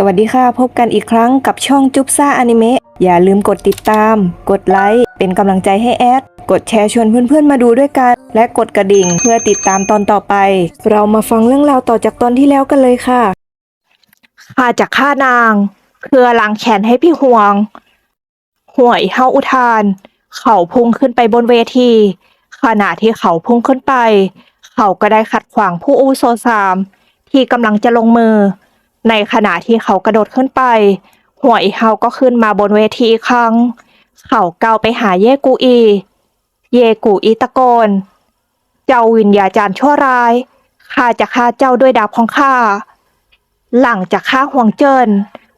สวัสดีค่ะ พบกันอีกครั้งกับช่องจุ๊บซ่าอนิเมะอย่าลืมกดติดตาม กดไลค์เป็นกำลังใจให้แอด กดแชร์ชวนเพื่อนๆมาดูด้วยกัน และกดกระดิ่งเพื่อติดตามตอนต่อไป เรามาฟังเรื่องราวต่อจากตอนที่แล้วกันเลยค่ะ ข้าจะฆ่านาง เพื่อล้างแขนให้พี่ห่วง ห่วยเฮาอุทาน เขาพุ่งขึ้นไปบนเวที ขณะที่เขาพุ่งขึ้นไป เขาก็ได้ขัดขวางผู้อูโซสาม ที่กำลังจะลงมือ ในขณะที่เขากระโดดขึ้นไปห่วยเฮาก็ขึ้นมาบนเวทีอีกครั้ง เขาเกาไปหาเยกูอี เยกูอีตะโกน เจ้าวิญญาจารย์ชั่วร้าย ข้าจะฆ่าเจ้าด้วยดาบของข้า หลังจากฆ่าห่วงเจิน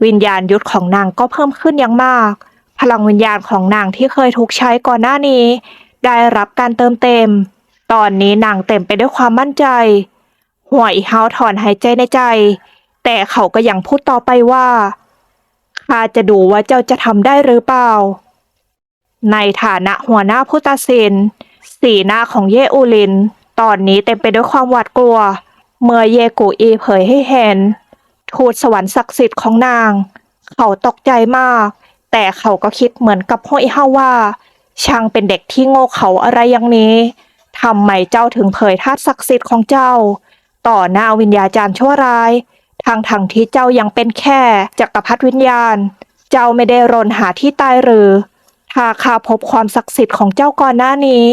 วิญญาณยุทธของนางก็เพิ่มขึ้นอย่างมาก พลังวิญญาณของนางที่เคยถูกใช้ก่อนหน้านี้ ได้รับการเติมเต็ม ตอนนี้นางเต็มไปด้วยความมั่นใจห่วยเฮาถอนหายใจในใจ แต่เขาก็ยังพูดต่อไปว่าข้าจะดูว่าเจ้าจะทำได้หรือเปล่า ในฐานะหัวหน้าผู้ตัดสิน สีหน้าของเยอูลิน ตอนนี้เต็มไปด้วยความหวาดกลัว เมื่อเยกูอีเผยให้เห็น ทูตสวรรค์ศักดิ์สิทธิ์ของนาง เขาตกใจมาก แต่เขาก็คิดเหมือนกับห้อยเฮาว่า ช่างเป็นเด็กที่โง่เขาอะไรอย่างนี้ทำไมเจ้าถึงเผยธาตุศักดิ์สิทธิ์ของเจ้า ต่อหน้าวิญญาจารย์ชั่วร้าย ทางทางที่เจ้ายังเป็นแค่จักรพรรดิวิญญาณ เจ้าไม่ได้รนหาที่ตายหรือ ถ้าข้าพบความศักดิ์สิทธิ์ของเจ้าก่อนหน้านี้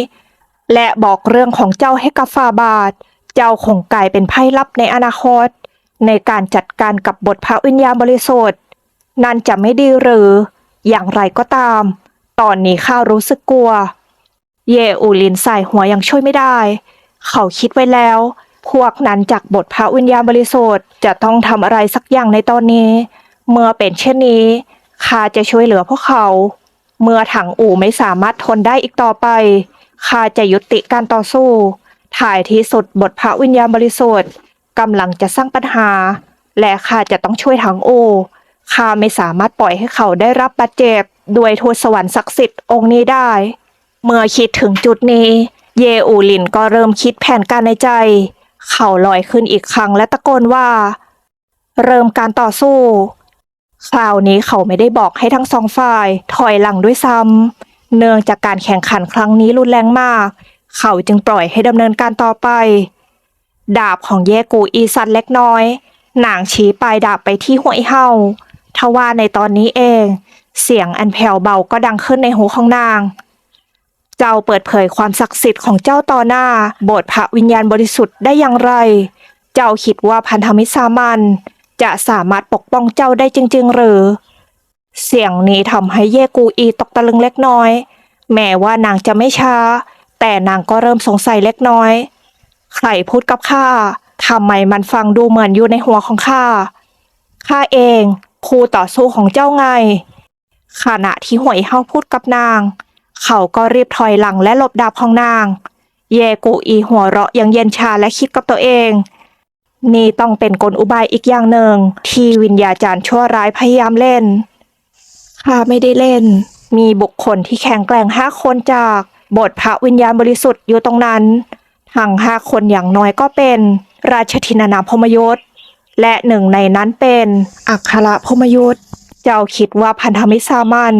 และบอกเรื่องของเจ้าให้กับฟาบาท เจ้าคงกลายเป็นไพ่ลับในอนาคต ในการจัดการกับบทพระวิญญาณบริสุทธิ์นั่นจะไม่ดีหรือ อย่างไรก็ตาม ตอนนี้ข้ารู้สึกกลัว เยอูลินใส่หัวยังช่วยไม่ได้ เขาคิดไว้แล้ว พวกนั้นจากบทพระวิญญาณบริสุทธิ์จะต้องทำอะไรสักอย่างในตอนนี้ เมื่อเป็นเช่นนี้ข้าจะช่วยเหลือพวกเขา เมื่อถังอู่ไม่สามารถทนได้อีกต่อไปข้าจะยุติการต่อสู้ ถ่ายที่สุดบทพระวิญญาณบริสุทธิ์กำลังจะสร้างปัญหา และข้าจะต้องช่วยถังอู่ข้าไม่สามารถปล่อยให้เขาได้รับบาดเจ็บด้วยทูตสวรรค์ศักดิ์สิทธิ์องค์นี้ได้ เมื่อคิดถึงจุดนี้ เยอูลินก็เริ่มคิดแผนการในใจ เขาลอยขึ้นอีกครั้งและตะโกนว่า เริ่มการต่อสู้ คราวนี้เขาไม่ได้บอกให้ทั้งสองฝ่ายถอยหลังด้วยซ้ำเนื่องจากการแข่งขันครั้งนี้รุนแรงมาก เขาจึงปล่อยให้ดำเนินการต่อไป ดาบของเยกูอีสันเล็กน้อยหนางชี้ปลายดาบไปที่หัวไอ้เฮาทว่าในตอนนี้เอง เสียงอันแผ่วเบาก็ดังขึ้นในหูของนาง เจ้าเปิดเผยความศักดิ์สิทธิ์ของเจ้าต่อหน้า โบสถ์พระวิญญาณบริสุทธิ์ได้อย่างไร เจ้าคิดว่าพันธมิตรสามัญจะสามารถปกป้องเจ้าได้จริง ๆ หรือ เสียงนี้ทำให้เยกูอีตกตะลึงเล็กน้อย แม้ว่านางจะไม่ช้า แต่นางก็เริ่มสงสัยเล็กน้อย ใครพูดกับข้าทำไมมันฟังดูเหมือนอยู่ในหัวของข้า ข้าเองคู่ต่อสู้ของเจ้าไง ขณะที่หวยเฮาพูดกับนาง เขาก็รีบถอยหลังและหลบดาบของนาง เยกูอีหัวเราะยังเย็นชาและคิดกับตัวเอง นี่ต้องเป็นกลอุบายอีกอย่างหนึ่ง ที่วิญญาจารย์ชั่วร้ายพยายามเล่นข้าไม่ได้เล่น มีบุคคลที่แข็งแกร่งห้าคนจากบทพระวิญญาณบริสุทธิ์อยู่ตรงนั้น ทั้งห้าคนอย่างน้อยก็เป็นราชธินานาพมยศ และหนึ่งในนั้นเป็นอัครพมยศ เจ้าคิดว่าพันธมิตรสามัญ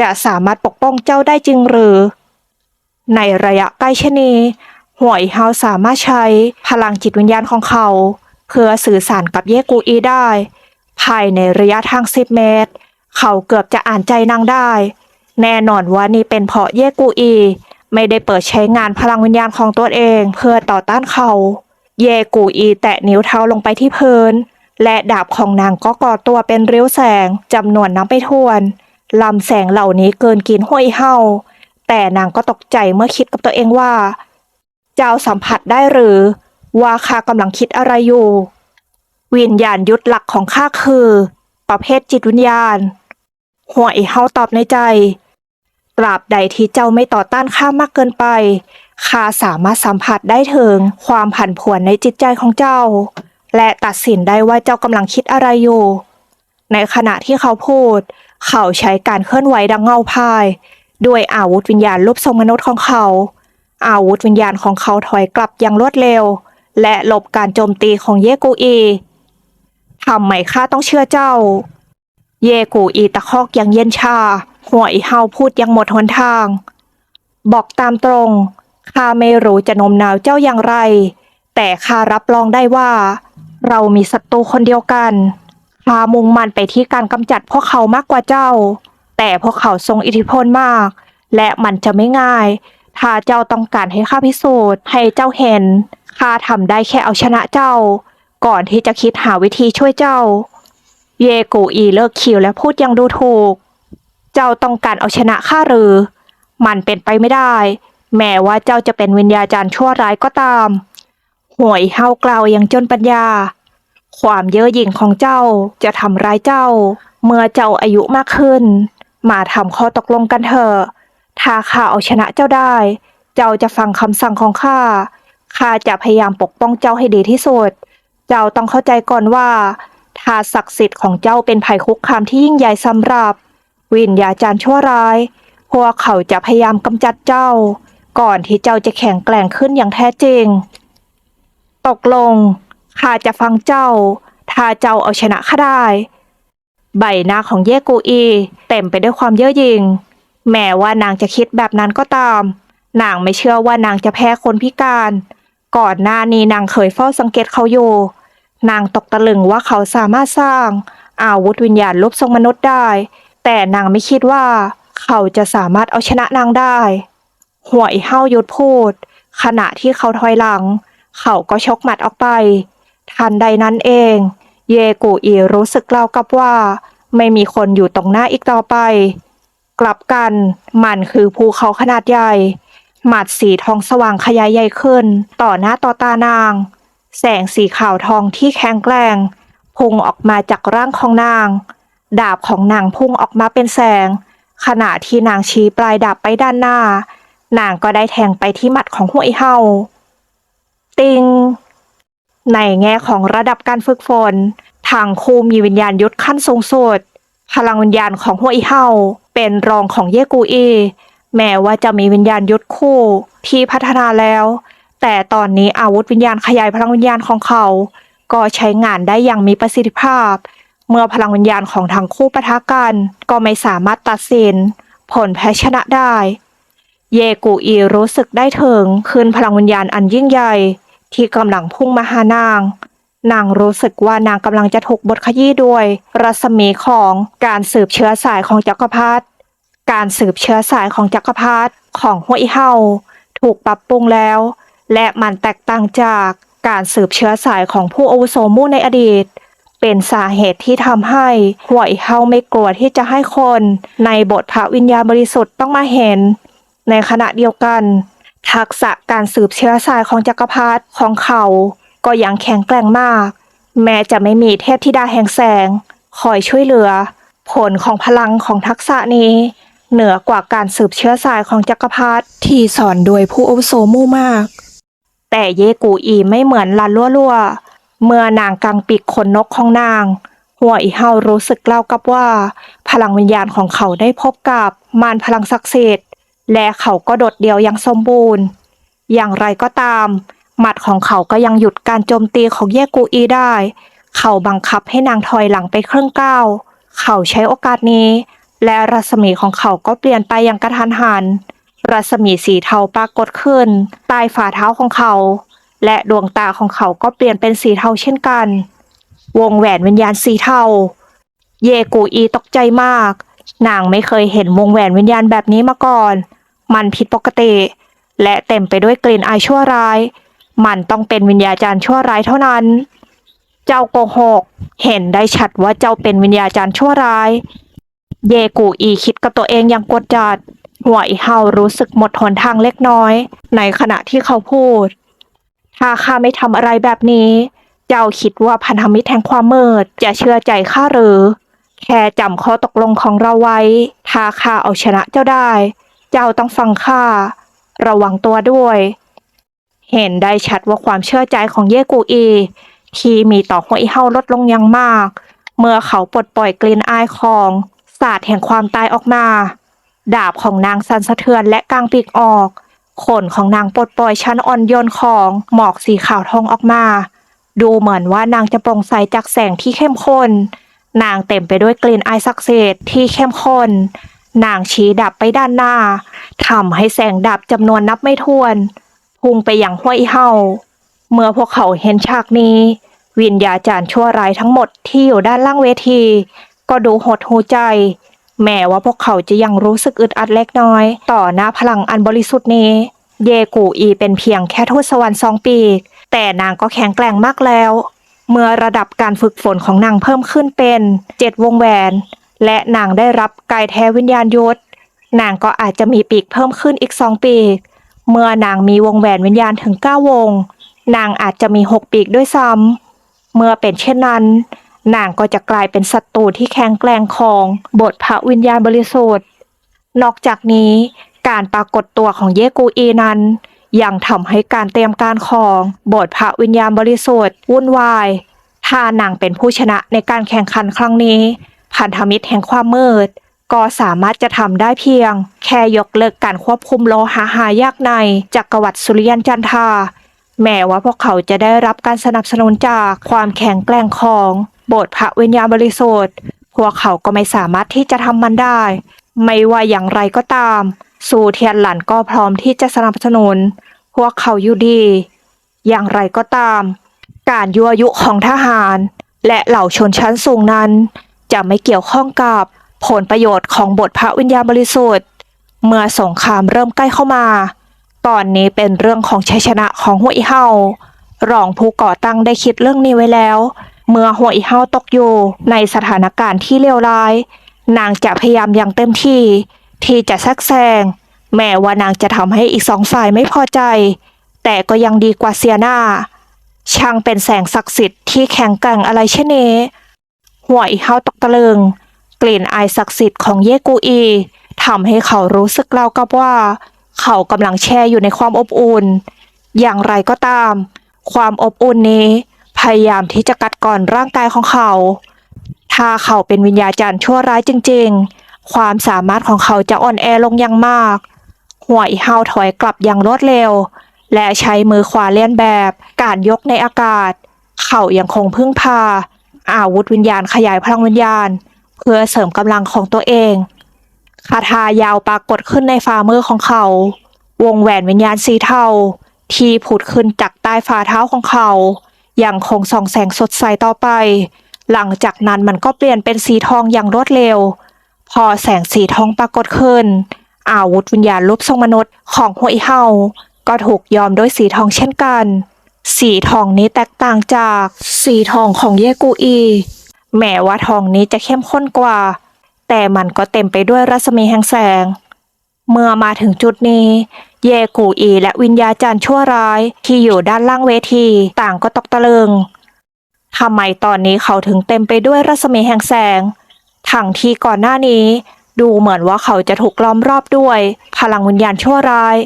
จะสามารถปกป้องเจ้าได้จริงหรือ ในระยะใกล้เช่นนี้หวยเฮาสามารถใช้พลังจิตวิญญาณของเขา เพื่อสื่อสารกับเยกูอีได้ ภายในระยะทางสิบเมตร เขาเกือบจะอ่านใจนางได้ แน่นอนว่านี่เป็นเพราะเยกูอี ไม่ได้เปิดใช้งานพลังวิญญาณของตัวเองเพื่อต่อต้านเขา เยกูอีแตะนิ้วเท้าลงไปที่พื้นและดาบของนางก็ก่อตัวเป็นริ้วแสงจำนวนนับไปถ้วน ลำแสงเหล่านี้เกินกินห้วยเฮาแต่นางก็ตกใจเมื่อคิดกับตัวเองว่า เจ้าสัมผัสได้หรือว่าข้ากำลังคิดอะไรอยู่ วิญญาณยุทธหลักของข้าคือ ประเภทจิตวิญญาณหัวไอ้เฮาตอบในใจ ตราบใดที่เจ้าไม่ต่อต้านข้ามากเกินไปข้าสามารถสัมผัสได้ถึงความผันผวนในจิตใจของเจ้า และตัดสินได้ว่าเจ้ากำลังคิดอะไรอยู่ ในขณะที่เขาพูด เขาใช้การเคลื่อนไหวดังเงาพาย ด้วยอาวุธวิญญาณรูปทรงมนุษย์ของเขา อาวุธวิญญาณของเขาถอยกลับอย่างรวดเร็ว และหลบการโจมตีของเยกูอีทำไมข้าต้องเชื่อเจ้า เยกูอีตะคอกอย่างเย็นชา หัวอีเฮาพูดอยังหมดหนทาง บอกตามตรงข้าไม่รู้จะโนมนาวเจ้าอย่างไร แต่ข้ารับรองได้ว่า เรามีศัตรูคนเดียวกัน ข้ามุ่งมั่นไปที่การกำจัดพวกเขามากกว่าเจ้า แต่พวกเขาทรงอิทธิพลมาก และมันจะไม่ง่าย ถ้าเจ้าต้องการให้ข้าพิสูจน์ให้เจ้าเห็น ข้าทำได้แค่เอาชนะเจ้า ก่อนที่จะคิดหาวิธีช่วยเจ้า เยโกอีเลิกคิวและพูดยังดูถูก เจ้าต้องการเอาชนะข้าหรือ มันเป็นไปไม่ได้ แม้ว่าเจ้าจะเป็นวิญญาจารย์ชั่วร้ายก็ตาม หวยเฮากล่าวอย่างจนปัญญา ความเย่อหยิ่งของเจ้าจะทำร้ายเจ้า เมื่อเจ้าอายุมากขึ้น มาทำข้อตกลงกันเถอะถ้าข้าเอาชนะเจ้าได้ เจ้าจะฟังคำสั่งของข้าข้าจะพยายามปกป้องเจ้าให้ดีที่สุด เจ้าต้องเข้าใจก่อนว่าถ้าศักดิ์สิทธิ์ของเจ้าเป็นภัยคุกคามที่ยิ่งใหญ่สำหรับ วิญญาจารย์ชั่วร้าย พวกเขาจะพยายามกำจัดเจ้า ก่อนที่เจ้าจะแข็งแกร่งขึ้นอย่างแท้จริง ตกลง ข้าจะฟังเจ้า ถ้าเจ้าเอาชนะข้าได้ ใบหน้าของเยกูอี เต็มไปด้วยความเย่อหยิ่ง แม้ว่านางจะคิดแบบนั้นก็ตาม นางไม่เชื่อว่านางจะแพ้คนพิการ ก่อนหน้านี้นางเคยเฝ้าสังเกตเขาอยู่ นางตกตะลึงว่าเขาสามารถสร้าง อาวุธวิญญาณรูปทรงมนุษย์ได้ แต่นางไม่คิดว่า เขาจะสามารถเอาชนะนางได้ หัวไอ้เฮาหยุดพูด ขณะที่เขาถอยหลัง เขาก็ชกหมัดออกไป ทันใดนั้นเอง เยกูอีรู้สึกเล่ากับว่า ไม่มีคนอยู่ตรงหน้าอีกต่อไป กลับกันมันคือภูเขาขนาดใหญ่ หมัดสีทองสว่างขยายใหญ่ขึ้น ต่อหน้าต่อตานาง แสงสีขาวทองที่แข็งแกร่งพุ่งออกมาจากร่างของนาง ดาบของนางพุ่งออกมาเป็นแสง ขณะที่นางชี้ปลายดาบไปด้านหน้า นางก็ได้แทงไปที่หมัดของหัวไอ้เฮาติง ในแง่ของระดับการฝึกฝนทางคู่มีวิญญาณยุทธขั้นสูงสุด พลังวิญญาณของหัวอีเฮาเป็นรองของเยกูอีแม้ว่าจะมีวิญญาณยุทธคู่ที่พัฒนาแล้ว แต่ตอนนี้อาวุธวิญญาณขยายพลังวิญญาณของเขา ก็ใช้งานได้อย่างมีประสิทธิภาพ เมื่อพลังวิญญาณของทั้งคู่ปะทะกัน ก็ไม่สามารถตัดสิน ผลแพ้ชนะได้ เยกูอีรู้สึกได้ถึงคืนพลังวิญญาณอันยิ่งใหญ่ ที่กำลังพุ่งมาหานาง นางรู้สึกว่านางกำลังจะถูกบดขยี้ด้วย รัศมีของการสืบเชื้อสายของจักรพรรดิการสืบเชื้อสายของจักรพรรดิของหัวอีเฮาถูกปรับปรุงแล้ว และมันแตกต่างจากการสืบเชื้อสายของผู้อาวุโสมู่ในอดีต เป็นสาเหตุที่ทำให้หัวอีเฮาไม่กลัวที่จะให้คน ในบทพระวิญญาณบริสุทธิ์ต้องมาเห็น ในขณะเดียวกัน ทักษะการสืบเชื้อสายของจักรพรรดิของเขา ก็ยังแข็งแกร่งมาก แม้จะไม่มีเทพธิดาแห่งแสง คอยช่วยเหลือ ผลของพลังของทักษะนี้ เหนือกว่าการสืบเชื้อสายของจักรพรรดิที่สอนโดยผู้อาวุโสมู่มาก แต่เยกูอีไม่เหมือนลาลัวลัวๆเมื่อนางกังปีกขนนกของนางหัวอีเฮารู้สึกเล่ากับว่า พลังวิญญาณของเขาได้พบกับมารพลังศักดิ์สิทธิ์ และเขาก็โดดเดี่ยวอย่างสมบูรณ์ อย่างไรก็ตาม หมัดของเขาก็ยังหยุดการโจมตีของเยกูอีได้ เขาบังคับให้นางถอยหลังไปครึ่งก้าวเขาใช้โอกาสนี้ และรัศมีของเขาก็เปลี่ยนไปอย่างกระทันหัน รัศมีสีเทาปรากฏขึ้น ใต้ฝ่าเท้าของเขา และดวงตาของเขาก็เปลี่ยนเป็นสีเทาเช่นกัน วงแหวนวิญญาณสีเทา เยกูอีตกใจมาก นางไม่เคยเห็นวงแหวนวิญญาณแบบนี้มาก่อน มันผิดปกติ และเต็มไปด้วยกลิ่นอายชั่วร้าย มันต้องเป็นวิญญาจารย์ชั่วร้ายเท่านั้น เจ้าโกหก เห็นได้ชัดว่าเจ้าเป็นวิญญาจารย์ชั่วร้าย เยกูอีคิดกับตัวเองอย่างกดจัดหัวอีเฮารู้สึกหมดหนทางเล็กน้อย ในขณะที่เขาพูด ถ้าข้าไม่ทำอะไรแบบนี้ เจ้าคิดว่าพันธมิตรแห่งความมืดจะเชื่อใจข้าหรือ แค่จำข้อตกลงของเราไว้ ถ้าข้าเอาชนะเจ้าได้ เจ้าต้องฟังข้าระวังตัวด้วย เห็นได้ชัดว่าความเชื่อใจของเย่กูอี ที่มีต่อหัวอีเฮาลดลงอย่างมาก เมื่อเขาปลดปล่อยกลิ่นอายของศาสตร์แห่งความตายออกมา ดาบของนางสันสะเทือนและกางปีกออกขนของนางปลดปล่อยชั้นอ่อนโยนของหมอกสีขาวทองออกมา ดูเหมือนว่านางจะโปร่งใสจากแสงที่เข้มข้น นางเต็มไปด้วยกลิ่นอายศักดิ์สิทธิ์ที่เข้มข้น นางชี้ดับไปด้านหน้าทำให้แสงดับจำนวนนับไม่ถ้วน พุ่งไปอย่างห้วยเฮาเมื่อพวกเขาเห็นฉากนี้ วิญญาจารย์ชั่วร้ายทั้งหมดที่อยู่ด้านล่างเวที ก็ดูหดหูใจ แม้ว่าพวกเขาจะยังรู้สึกอึดอัดเล็กน้อย ต่อหน้าพลังอันบริสุทธิ์นี้ เยกูอีเป็นเพียงแค่ทูตสวรรค์สองปีก แต่นางก็แข็งแกร่งมากแล้ว เมื่อระดับการฝึกฝนของนางเพิ่มขึ้นเป็นเจ็ดวงแหวน และนางได้รับกายแท้วิญญาณยุทธนางก็อาจจะมีปีกเพิ่มขึ้นอีกสองปีก เมื่อนางมีวงแหวนวิญญาณถึงเก้าวง นางอาจจะมีหกปีกด้วยซ้ำ เมื่อเป็นเช่นนั้น นางก็จะกลายเป็นศัตรูที่แข็งแกร่งของบทพระวิญญาณบริสุทธิ์ นอกจากนี้การปรากฏตัวของเยกูอีนั้น ยังทำให้การเตรียมการของบทพระวิญญาณบริสุทธิ์วุ่นวายถ้านางเป็นผู้ชนะในการแข่งขันครั้งนี้ พันธมิตรแห่งความมืด ก็สามารถจะทำได้เพียง แค่ยกเลิกการควบคุมโลหะหายากในจักรวรรดิสุริยันจันทา แม้ว่าพวกเขาจะได้รับการสนับสนุนจากความแข็งแกร่งของโบสถ์พระวิญญาณบริสุทธิ์พวกเขาก็ไม่สามารถที่จะทำมันได้ ไม่ว่าอย่างไรก็ตาม สูเทียนหลันก็พร้อมที่จะสนับสนุน พวกเขาอยู่ดี อย่างไรก็ตาม การยั่วยุของทหาร และเหล่าชนชั้นสูงนั้น จะไม่เกี่ยวข้องกับผลประโยชน์ของบทพระวิญญาณบริสุทธิ์ เมื่อสงครามเริ่มใกล้เข้ามา ตอนนี้เป็นเรื่องของชัยชนะของหัวอีเฮารองผู้ก่อตั้งได้คิดเรื่องนี้ไว้แล้ว เมื่อหัวอีเฮาตกอยู่ในสถานการณ์ที่เลวร้าย นางจะพยายามอย่างเต็มที่ ที่จะแทรกแซงแม้ว่านางจะทำให้อีกสองฝ่ายไม่พอใจ แต่ก็ยังดีกว่าเสียหน้า ช่างเป็นแสงศักดิ์สิทธิ์ที่แข็งแกร่งอะไรเช่นนี้ หัวอีเฮาตกตะลึงกลิ่นอายศักดิ์สิทธิ์ของเยกูอีทำให้เขารู้สึกเล่ากับว่า เขากำลังแช่อยู่ในความอบอุ่น อย่างไรก็ตาม ความอบอุ่นนี้ พยายามที่จะกัดก่อนร่างกายของเขา ถ้าเขาเป็นวิญญาจารย์ชั่วร้ายจริง ๆ ความสามารถของเขาจะอ่อนแอลงอย่างมากหัวอีเฮาถอยกลับอย่างรวดเร็ว และใช้มือขวาเลียนแบบการยกในอากาศ เขายังคงพึ่งพา อาวุธวิญญาณขยายพลังวิญญาณ เพื่อเสริมกำลังของตัวเอง คาถายาวปรากฏขึ้นในฝ่ามือของเขา วงแหวนวิญญาณสีเทาที่ผุดขึ้นจากใต้ฝ่าเท้าของเขายังคงส่องแสงสดใสต่อไป หลังจากนั้นมันก็เปลี่ยนเป็นสีทองอย่างรวดเร็ว พอแสงสีทองปรากฏขึ้น อาวุธวิญญาณรูปทรงมนุษย์ของหัวอีเฮาก็ถูกยอมด้วยสีทองเช่นกัน สีทองนี้แตกต่างจากสีทองของเยกูอี แม้ว่าทองนี้จะเข้มข้นกว่า แต่มันก็เต็มไปด้วยรัศมีแห่งแสง เมื่อมาถึงจุดนี้ เยกูอีและวิญญาจารย์ชั่วร้ายที่อยู่ด้านล่างเวทีต่างก็ตกตะลึงทำไมตอนนี้เขาถึงเต็มไปด้วยรัศมีแห่งแสง ทั้งที่ก่อนหน้านี้ ดูเหมือนว่าเขาจะถูกล้อมรอบด้วย พลังวิญญาณชั่วร้าย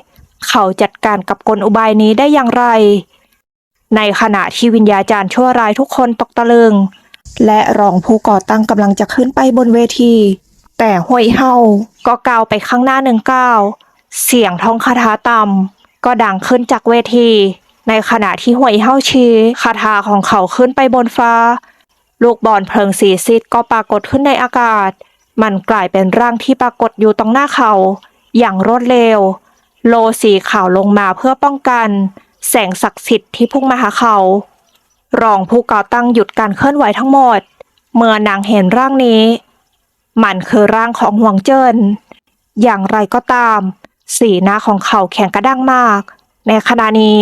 เขาจัดการกับกลอุบายนี้ได้อย่างไร ในขณะที่วิญญาจารย์ชั่วร้ายทุกคนตกตะลึง และรองผู้ก่อตั้งกำลังจะขึ้นไปบนเวที แต่ห้วยเฮาก็ก้าวไปข้างหน้าหนึ่งก้าวเสียงท่องคาถาต่ำก็ดังขึ้นจากเวที ในขณะที่ห้วยเฮาชี้คาถาของเขาขึ้นไปบนฟ้า ลูกบอลเพลิงสีซิดก็ปรากฏขึ้นในอากาศ มันกลายเป็นร่างที่ปรากฏอยู่ตรงหน้าเขา อย่างรวดเร็ว โลสีขาวลงมาเพื่อป้องกัน แสงศักดิ์สิทธิ์ที่พุ่งมาหาเขา รองผู้ก่อตั้งหยุดการเคลื่อนไหวทั้งหมด เมื่อนางเห็นร่างนี้ มันคือร่างของหวงเจิ้น อย่างไรก็ตาม สีหน้าของเขาแข็งกระด้างมาก ในขณะนี้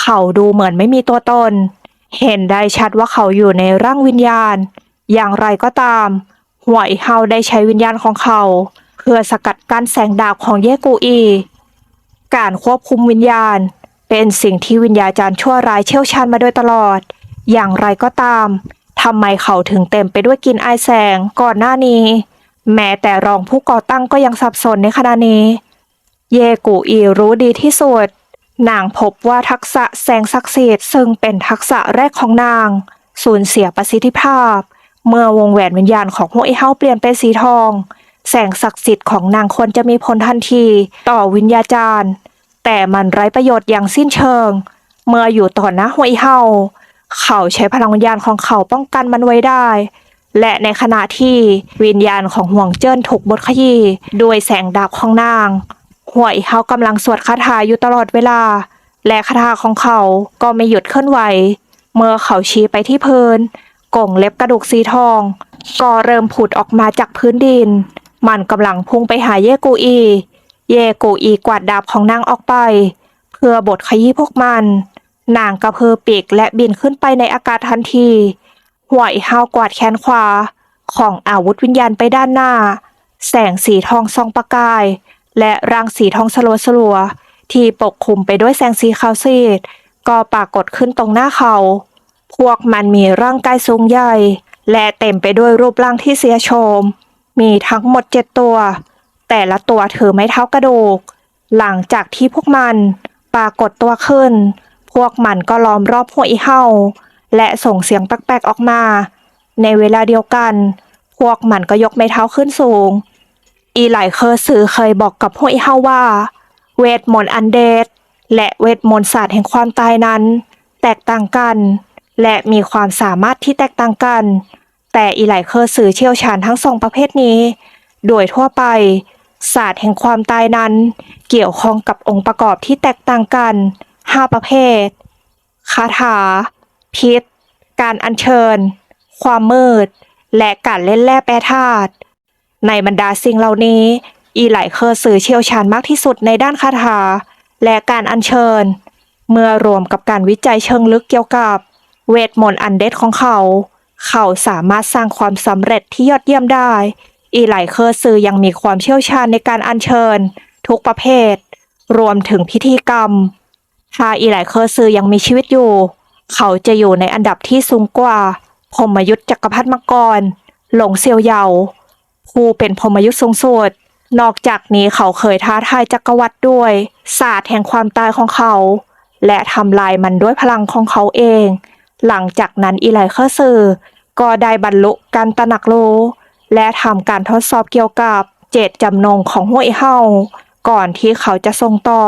เขาดูเหมือนไม่มีตัวตน เห็นได้ชัดว่าเขาอยู่ในร่างวิญญาณ อย่างไรก็ตามหวยเฮาได้ใช้วิญญาณของเขา เพื่อสกัดกั้นแสงดาบของเยกูอี การควบคุมวิญญาณ เป็นสิ่งที่วิญญาจารย์ชั่วร้ายเชี่ยวชาญมาโดยตลอด อย่างไรก็ตามทำไมเขาถึงเต็มไปด้วยกลินอายแสงก่อนหน้านี้ แม้แต่รองผู้ก่อตั้งก็ยังสับสนในขณะนี้ เยกูอีรู้ดีที่สุด นางพบว่าทักษะแสงศักดิ์สิทธิ์ซึ่งเป็นทักษะแรกของนาง สูญเสียประสิทธิภาพ เมื่อวงแหวนวิญญาณของพวกไอเฮาเปลี่ยนเป็นสีทอง แสงศักดิ์สิทธิ์ของนางควรจะมีผลทันที ต่อวิญญาจารย์ แต่มันไร้ประโยชน์อย่างสิ้นเชิง เมื่ออยู่ต่อหน้าหวยเฮาเขาใช้พลังวิญญาณของเขาป้องกันมันไว้ได้ และในขณะที่วิญญาณของห่วงเจิ้นถูกบดขยี้ด้วยแสงดาบของนางหวยเขากำลังสวดคาถาอยู่ตลอดเวลา และคาถาของเขาก็ไม่หยุดเคลื่อนไหว เมื่อเขาชี้ไปที่พื้นกล่องเล็บกระดูกสีทอง ก็เริ่มผุดออกมาจากพื้นดิน มันกำลังพุ่งไปหาเยกูอี เยกูอีกวาดดาบของนางออกไป เพื่อบดขยี้พวกมัน นางกระพือปีกและบินขึ้นไปในอากาศทันทีหวยห้าวกวาดแขนขวา ของอาวุธวิญญาณไปด้านหน้า แสงสีทองส่องประกาย และรางสีทองสลัวสลัวที่ปกคลุมไปด้วยแสงสีขาวซีด ก็ปรากฏขึ้นตรงหน้าเขา พวกมันมีร่างกายสูงใหญ่ และเต็มไปด้วยรูปร่างที่เสียโฉมมีทั้งหมดเจ็ดตัว แต่ละตัวถือไม้เท้ากระดูก หลังจากที่พวกมันปรากฏตัวขึ้น พวกมันก็ล้อมรอบหัวอีเห่าและส่งเสียงแปลกๆออกมา ในเวลาเดียวกัน พวกมันก็ยกไม้เท้าขึ้นสูง อีไหลเคอร์สือเคยบอกกับหัวอีเห่าว่า เวทมนต์อันเดดและเวทมนต์ศาสตร์แห่งความตายนั้น แตกต่างกัน และมีความสามารถที่แตกต่างกัน แต่อีไหลเคอร์สือเชี่ยวชาญทั้งสองประเภทนี้ โดยทั่วไป ศาสตร์แห่งความตายนั้น เกี่ยวข้องกับองค์ประกอบที่แตกต่างกัน 5 ประเภท คาถา พิษ การอัญเชิญ ความมืด และการเล่นแร่แปรธาตุ ในบรรดาสิ่งเหล่านี้ อีไหลเคอร์สื่อเชี่ยวชาญมากที่สุดในด้านคาถา และการอัญเชิญ เมื่อรวมกับการวิจัยเชิงลึกเกี่ยวกับ เวทมนต์อันเด็ดของเขา เขาสามารถสร้างความสำเร็จที่ยอดเยี่ยมได้ อีไหลเคอร์ซือยังมีความเชี่ยวชาญในการอัญเชิญ ทุกประเภท รวมถึงพิธีกรรมถ้าอีไหลเคอร์ซือยังมีชีวิตอยู่ เขาจะอยู่ในอันดับที่สูงกว่าพมยุทธจักรพรรดิมังกร หลงเซียวเยาผู้เป็นพมยุทธสูงสุดนอกจากนี้เขาเคยท้าทายจักรวรรดิด้วย ศาสตร์แห่งความตายของเขา และทำลายมันด้วยพลังของเขาเอง หลังจากนั้นอีไลเคอร์ซือก็ได้บรรลุการตระหนักรู้ และทำการทดสอบเกี่ยวกับเจตจำนงของห้วยเฮาก่อนที่เขาจะส่งต่อ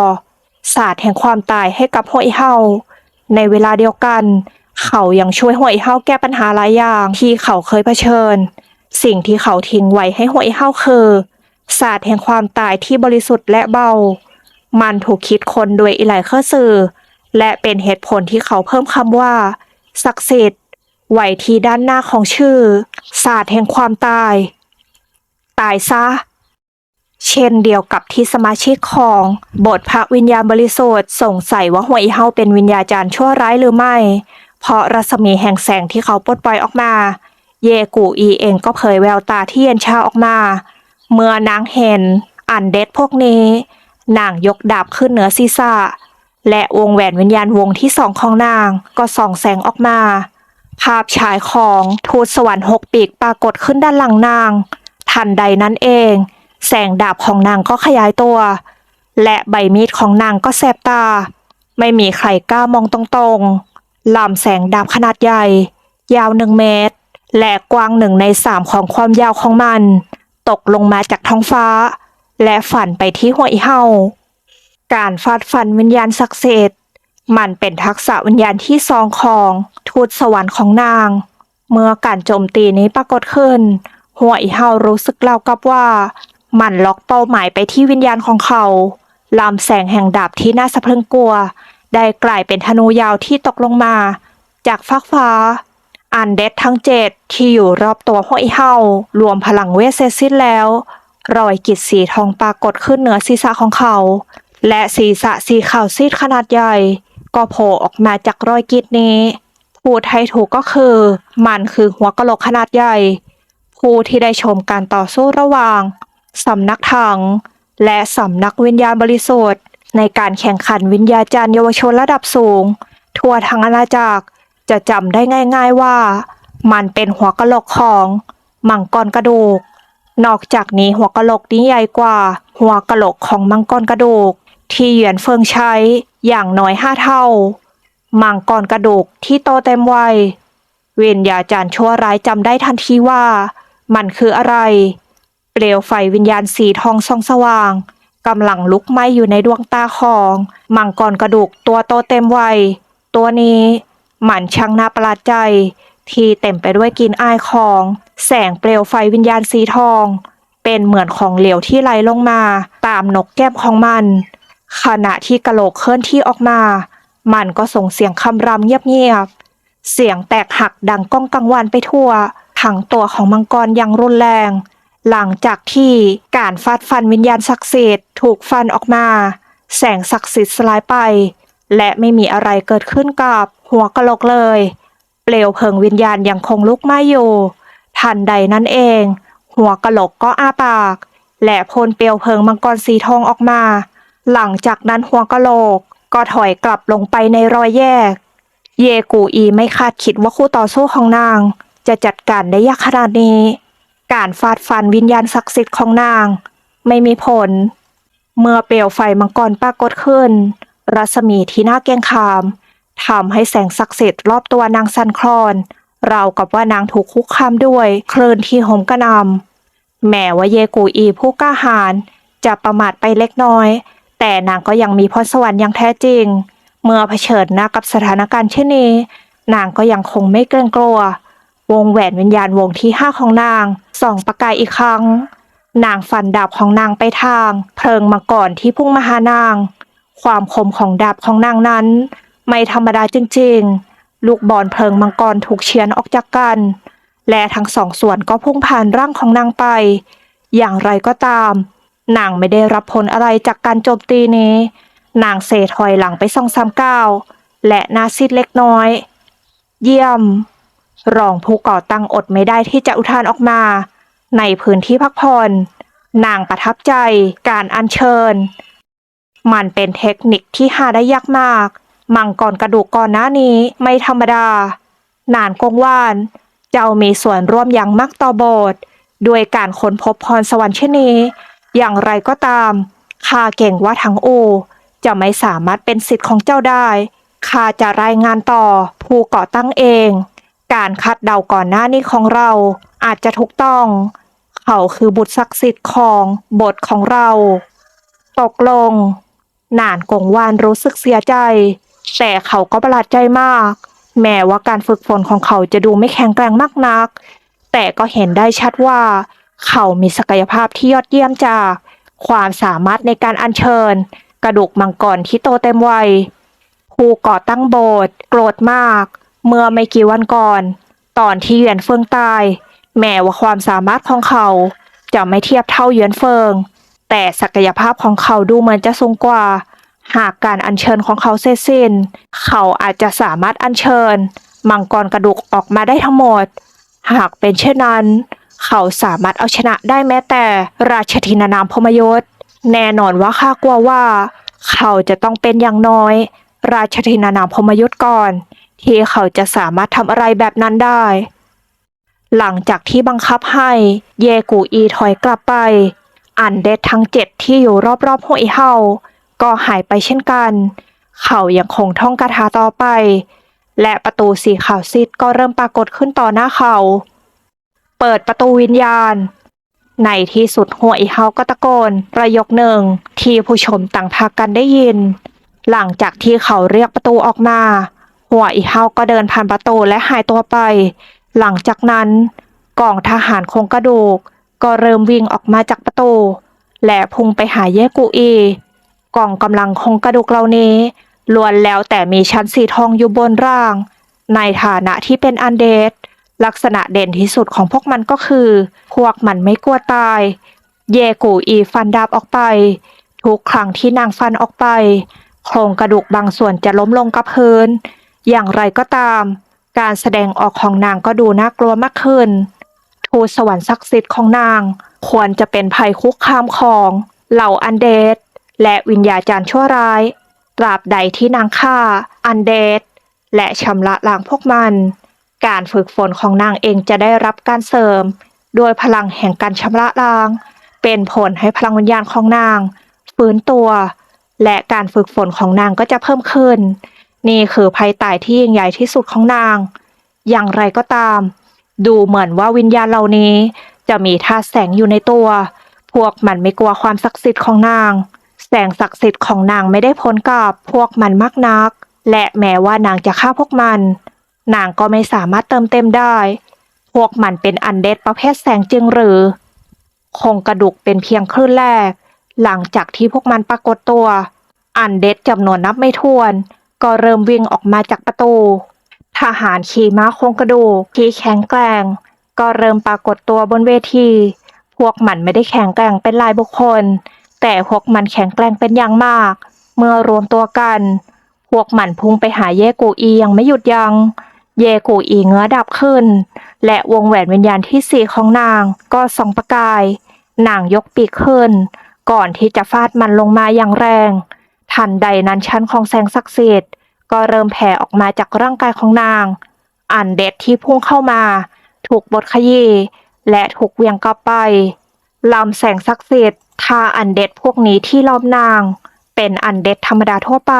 ศาสตร์แห่งความตายให้กับห้วยเฮาในเวลาเดียวกัน เขายังช่วยห้วยเฮาแก้ปัญหาหลายอย่างที่เขาเคยเผชิญ สิ่งที่เขาทิ้งไว้ให้ห้วยเฮาคือศาสตร์แห่งความตายที่บริสุทธิ์และเบา มันถูกคิดค้นโดยอีไลเคอร์ซือและเป็นเหตุผลที่เขาเพิ่มคำว่า ศักดิ์สิทธิ์ ไว้ที่ด้านหน้าของชื่อ ศาสตร์แห่งความตาย ตายซะ เช่นเดียวกับที่สมาชิกของบทพระวิญญาณบริสุทธิ์สงสัยว่าหวยเฮาเป็นวิญญาจารย์ชั่วร้ายหรือไม่ เพราะรัศมีแห่งแสงที่เขาปลดปล่อยออกมา เยกูอีเองก็เผยแววตาที่เย็นชาออกมา เมื่อนางเห็น อันเด็ดพวกนี้นางยกดาบขึ้นเหนือศีรษะและวงแหวนวิญญาณวงที่สองของนางก็ส่องแสงออกมา ภาพฉายของทูตสวรรค์หกปีกปรากฏขึ้นด้านหลังนาง ทันใดนั้นเอง แสงดาบของนางก็ขยายตัว และใบมีดของนางก็แสบตา ไม่มีใครกล้ามองตรงๆลำแสงดาบขนาดใหญ่ ยาวหนึ่งเมตร และกว้างหนึ่งในสามของความยาวของมัน ตกลงมาจากท้องฟ้า และฝันไปที่หัวอีเฮาการฟาดฟันวิญญาณศักดิ์สิทธิ์ มันเป็นทักษะวิญญาณที่สองของ ทูตสวรรค์ของนาง เมื่อการโจมตีนี้ปรากฏขึ้น หัวอีเฮารู้สึกเล่ากับว่า มันล็อกเป้าหมายไปที่วิญญาณของเขาลำแสงแห่งดาบที่น่าสะพรึงกลัว ได้กลายเป็นธนูยาวที่ตกลงมา จากฟากฟ้า อันเดดทั้งเจ็ดที่อยู่รอบตัวหัวอีเฮารวมพลังเวทเสร็จสิ้นแล้วรอยกิจสีทองปรากฏขึ้นเหนือศีรษะของเขา และศีรษะสีขาวซีดขนาดใหญ่ ก็โผล่ออกมาจากรอยกิจนี้ พูดให้ถูกก็คือ มันคือหัวกะโหลกขนาดใหญ่ ผู้ที่ได้ชมการต่อสู้ระหว่างสำนักถัง และสำนักวิญญาณบริสุทธิ์ในการแข่งขันวิญญาจารย์เยาวชนระดับสูง ทั่วทั้งอาณาจักรจะจำได้ง่าย ๆว่า มันเป็นหัวกะโหลกของมังกรกระดูก นอกจากนี้หัวกะโหลกนี้ใหญ่กว่า หัวกะโหลกของมังกรกระดูก ที่เหยียนเฟิงใช้อย่างน้อยห้าเท่า มังกรกระดูกที่โตเต็มวัย เวิญญาจารย์ชั่วร้ายจำได้ทันทีว่า มันคืออะไร เปลวไฟวิญญาณสีทองส่องสว่างกำลังลุกไหม้อยู่ในดวงตาของ มังกรกระดูกตัวโตเต็มวัย ตัวนี้มันช่างน่าประหลาดใจ ที่เต็มไปด้วยกลินอายของ แสงเปลวไฟวิญญาณสีทอง เป็นเหมือนของเหลวที่ไหลลงมา ตามนกแก้มของมัน ขณะที่กะโหลกเคลื่อนที่ออกมา มันก็ส่งเสียงคำรำเงียบๆ เสียงแตกหักดังก้องกังวานไปทั่ว ทั้งตัวของมังกรยังรุนแรง หลังจากที่การฟาดฟันวิญญาณศักดิ์สิทธิ์ถูกฟันออกมา แสงศักดิ์สิทธิ์สลายไป และไม่มีอะไรเกิดขึ้นกับหัวกะโหลกเลย เปลวเพลิงวิญญาณยังคงลุกไหม้อยู่ ทันใดนั้นเอง หัวกะโหลกก็อ้าปาก และพ่นเปลวเพลิงมังกรสีทองออกมา หลังจากนั้นหัวกะโหลกก็ถอยกลับลงไปในรอยแยก เยกูอีไม่คาดคิดว่าคู่ต่อสู้ของนาง จะจัดการได้ยากขนาดนี้ การฟาดฟันวิญญาณศักดิ์สิทธิ์ของนาง ไม่มีผล เมื่อเปลวไฟมังกรปรากฏขึ้น รัศมีที่น่าเกงขามทำให้แสงศักดิ์สิทธิ์รอบตัวนางสันคลอนราวกับว่านางถูกคุกคามด้วยคลื่นที่โหมกระนำแม้ว่าเยกูอีผู้กล้าหาญจะประมาทไปเล็กน้อย แต่นางก็ยังมีพรสวรรค์อย่างแท้จริง เมื่อเผชิญหน้ากับสถานการณ์เช่นนี้ นางก็ยังคงไม่เกรงกลัว วงแหวนวิญญาณวงที่ห้าของนางส่องประกายอีกครั้ง นางฟันดาบของนางไปทาง เพลิงมังกรที่พุ่งมาหานาง ความคมของดาบของนางนั้น ไม่ธรรมดาจริงๆ ลูกบอลเพลิงมังกรถูกเฉียนออกจากกัน และทั้งสองส่วนก็พุ่งผ่านร่างของนางไป อย่างไรก็ตาม นางไม่ได้รับผลอะไรจากการโจมตีนี้ นางเสถอยหลังไปสองสามก้าวและหนาซีดเล็กน้อย เยี่ยม รองผู้ก่อตั้งอดไม่ได้ที่จะอุทานออกมา ในพื้นที่พักผ่อนนางประทับใจการอัญเชิญ มันเป็นเทคนิคที่หาได้ยากมาก มังกรกระดูกก่อนหน้านี้ไม่ธรรมดา นานกงว่าน เจ้ามีส่วนร่วมอย่างมากต่อโบสถ์ด้วยการค้นพบพรสวรรค์เช่นนี้ อย่างไรก็ตามข้าเก่งว่าทั้งโอ จะไม่สามารถเป็นสิทธิ์ของเจ้าได้ข้าจะรายงานต่อผู้ก่อตั้งเอง การคาดเดาก่อนหน้านี้ของเราอาจจะถูกต้อง เขาคือบุตรศักดิ์สิทธิ์ของบทของเรา ตกลงนานกงวานรู้สึกเสียใจ แต่เขาก็ประหลาดใจมาก แม้ว่าการฝึกฝนของเขาจะดูไม่แข็งแกร่งมากนัก แต่ก็เห็นได้ชัดว่า เขามีศักยภาพที่ยอดเยี่ยมจาก ความสามารถในการอัญเชิญ กระดูกมังกรที่โตเต็มวัยผู้ก่อตั้งโบสถ์โกรธมาก เมื่อไม่กี่วันก่อน ตอนที่เหวียนเฟิงตาย แม้ว่าความสามารถของเขาจะไม่เทียบเท่าเหวียนเฟิง แต่ศักยภาพของเขาดูเหมือนจะสูงกว่า หากการอัญเชิญของเขาเสร็จสิ้น เขาอาจจะสามารถอัญเชิญ มังกรกระดูกออกมาได้ทั้งหมด หากเป็นเช่นนั้น เขาสามารถเอาชนะได้แม้แต่ราชธินานามพมยศ แน่นอนว่าข้ากลัวว่า เขาจะต้องเป็นอย่างน้อย ราชธินานามพมยศก่อน ที่เขาจะสามารถทำอะไรแบบนั้นได้ หลังจากที่บังคับให้เยกูอีถอยกลับไป อันเดดทั้งเจ็ดที่อยู่รอบๆห้วยเฮาก็หายไปเช่นกัน เขายังคงท่องคาถาต่อไป และประตูสีขาวซีดก็เริ่มปรากฏขึ้นต่อหน้าเขา เปิดประตูวิญญาณ ในที่สุดหัวอีเฮาก็ตะโกน ประโยคหนึ่งที่ผู้ชมต่างพากันได้ยิน หลังจากที่เขาเรียกประตูออกมา หัวอีเฮาก็เดินผ่านประตูและหายตัวไป หลังจากนั้นกองทหารโครงกระดูก ก็เริ่มวิ่งออกมาจากประตู และพุ่งไปหาเยกูอีกองกำลังโครงกระดูกเหล่านี้ล้วนแล้วแต่มีชั้นสีทองอยู่บนร่าง ในฐานะที่เป็นอันเดด ลักษณะเด่นที่สุดของพวกมันก็คือ พวกมันไม่กลัวตาย เยกูอีฟันดาบออกไป ทุกครั้งที่นางฟันออกไป โครงกระดูกบางส่วนจะล้มลงกับพื้น อย่างไรก็ตาม การแสดงออกของนางก็ดูน่ากลัวมากขึ้น ทูตสวรรค์ศักดิ์สิทธิ์ของนาง ควรจะเป็นภัยคุกคามของเหล่าอันเดดและวิญญาจารย์ชั่วร้าย ตราบใดที่นางฆ่า อันเดดและชำระล้างพวกมัน การฝึกฝนของนางเองจะได้รับการเสริม โดยพลังแห่งการชำระล้าง เป็นผลให้พลังวิญญาณของนางฟื้นตัว และการฝึกฝนของนางก็จะเพิ่มขึ้น นี่คือภัยตายที่ยิ่งใหญ่ที่สุดของนาง อย่างไรก็ตาม ดูเหมือนว่าวิญญาณเหล่านี้ จะมีธาตุแสงอยู่ในตัว พวกมันไม่กลัวความศักดิ์สิทธิ์ของนาง แสงศักดิ์สิทธิ์ของนางไม่ได้พ้นกับพวกมันมากนัก และแม้ว่านางจะฆ่าพวกมัน นางก็ไม่สามารถเติมเต็มได้ พวกมันเป็นอันเดดประเภทแสงจึงหรือ คงกระดูกเป็นเพียงคลื่นแรก หลังจากที่พวกมันปรากฏตัว อันเดดจำนวนนับไม่ถ้วน ก็เริ่มวิ่งออกมาจากประตู ทหารขี่ม้าโครงกระดูกที่แข็งแกร่ง ก็เริ่มปรากฏตัวบนเวที พวกมันไม่ได้แข็งแกร่งเป็นรายบุคคล แต่พวกมันแข็งแกร่งเป็นอย่างมาก เมื่อรวมตัวกัน พวกมันพุ่งไปหาเยกูอียังไม่หยุดยัง้ง เยกูอีเงื้อดับขึ้น และวงแหวนวิญญาณที่สี่ของนางก็ส่องประกาย นางยกปีกขึ้น ก่อนที่จะฟาดมันลงมาอย่างแรง ทันใดนั้นชั้นของแสงศักดิ์สิทธิ์ก็เริ่มแผ่ออกมาจากร่างกายของนาง อันเด็ดที่พุ่งเข้ามา ถูกบดขยี้และถูกเวียงกลับไปลำแสงศักดิ์สิทธิ์ทาอันเด็ดพวกนี้ที่ล้อมนาง เป็นอันเด็ดธรรมดาทั่วไป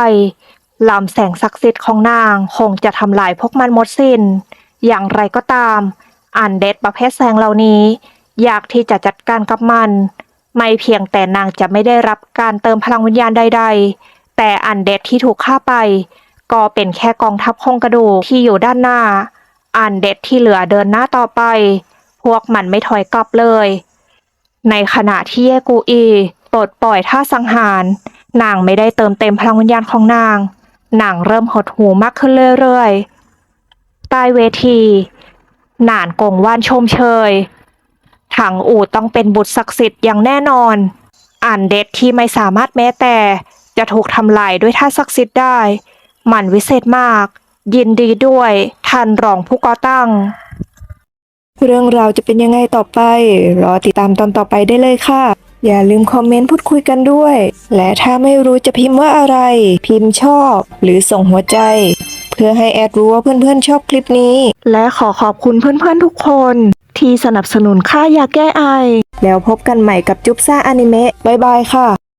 ลำแสงศักดิ์สิทธิ์ของนางคงจะทำลายพวกมันหมดสิน้น อย่างไรก็ตาม อันเดดประเภทแสงเหล่านี้อยากที่จะจัดการกับมัน ไม่เพียงแต่นางจะไม่ได้รับการเติมพลังวิญญาณใด ๆ แต่อันเดดที่ถูกฆ่าไป ก็เป็นแค่กองทัพโครงกระดูกที่อยู่ด้านหน้า อันเดดที่เหลือเดินหน้าต่อไป พวกมันไม่ถอยกลับเลย ในขณะที่เยกูอีปลดปล่อยท่าสังหาร นางไม่ได้เติมเต็มพลังวิญญาณของนาง นางเริ่มหดหูมากขึ้นเรื่อยๆ ใต้เวที หนานกงว่านชมเชย ถังอู่ต้องเป็นบุตรศักดิ์สิทธิ์อย่างแน่นอนอันเด็ดที่ไม่สามารถแม้แต่จะถูกทำลายด้วยท่าศักดิ์สิทธิ์ได้ มันวิเศษมาก ยินดีด้วยท่านรองผู้ก่อตั้ง เรื่องราวจะเป็นยังไงต่อไป รอติดตามตอนต่อไปได้เลยค่ะ อย่าลืมคอมเมนต์พูดคุยกันด้วย และถ้าไม่รู้จะพิมพ์ว่าอะไร พิมพ์ชอบ หรือส่งหัวใจ เพื่อให้แอดรู้ว่าเพื่อนๆชอบคลิปนี้ และขอขอบคุณเพื่อนๆทุกคน ที่สนับสนุนค่ายาแก้ไอ แล้วพบกันใหม่กับจุ๊บซ่าอนิเมะบ๊ายบายค่ะ